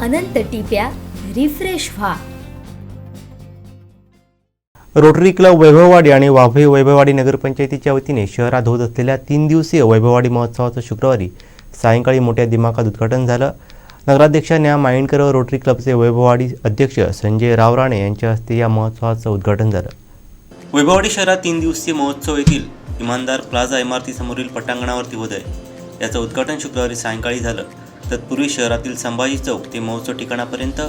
अनंत टिप्या रिफ्रेश व्हा. Rotary club Vaibhavwadi आणि वाघे वैभववाडी नगरपंचायतीच्या वतीने शहरात होत असलेल्या तीन दिवसीय वैभववाडी महोत्सवाचं शुक्रवारी सायंकाळी मोठ्या दिमाखात उद्घाटन झालं. नगराध्यक्ष न्या. माइंडकर रोटरी क्लबचे वैभववाडी अध्यक्ष संजय रावराणे यांच्या हस्ते या महोत्सवाचं उद्घाटन झालं. वैभववाडी शहरात तीन दिवसीय महोत्सव येथील इमानदार प्लाझा इमारतीसमोरील पटांगणावरती होत आहे. याचं उद्घाटन शुक्रवारी सायंकाळी झालं. तत्पूर्वी शहरातील संभाजी चौक ते महोत्सव ठिकाणापर्यंत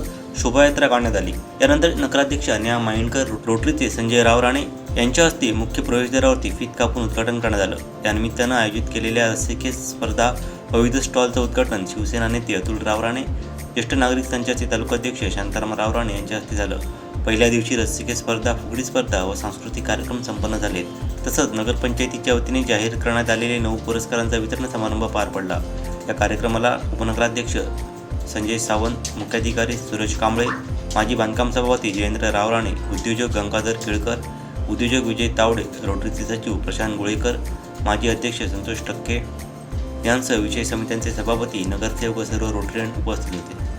शोभायात्रा काढण्यात आली. यानंतर नगराध्यक्ष न्या माइंडकर रोटरीचे संजय रावराणे यांच्या हस्ते मुख्य प्रवेशद्वारावरती फीत कापून उद्घाटन करण्यात आलं. त्यानिमित्तानं आयोजित केलेल्या रस्सिके स्पर्धा विविध स्टॉलचं उद्घाटन शिवसेना नेते अतुल रावराणे ज्येष्ठ नागरिक संचाचे तालुकाध्यक्ष शांताराम रावराणे यांच्या हस्ते झालं. पहिल्या दिवशी रस्सिके स्पर्धा फुगडी स्पर्धा व सांस्कृतिक कार्यक्रम संपन्न झाले तसंच नगरपंचायतीच्या वतीने जाहीर करण्यात आलेले नऊ पुरस्कारांचा वितरण समारंभ पार पडला. या कार्यक्रमाला उपनगराध्यक्ष संजय सावंत मुख्याधिकारी सुरेश कांबळे माजी बांधकाम सभापती जयेंद्र रावराणे उद्योजक गंगाधर केळकर उद्योजक विजय तावडे रोटरीचे सचिव प्रशांत गोळेकर माजी अध्यक्ष संतोष टक्के यांसह विषय समित्यांचे सभापती नगरसेवक सर्व रोटरीयन उपस्थित होते.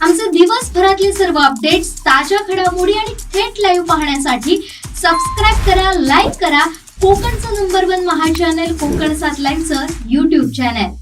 आमचे दिवसभरातले सर्व अपडेट्स ताज्या घडामोडी आणि थेट लाईव्ह पाहण्यासाठी सबस्क्राईब करा लाईक करा. कोकणचं नंबर वन महा चॅनल कोकण सात लाईव्हचं युट्यूब चॅनल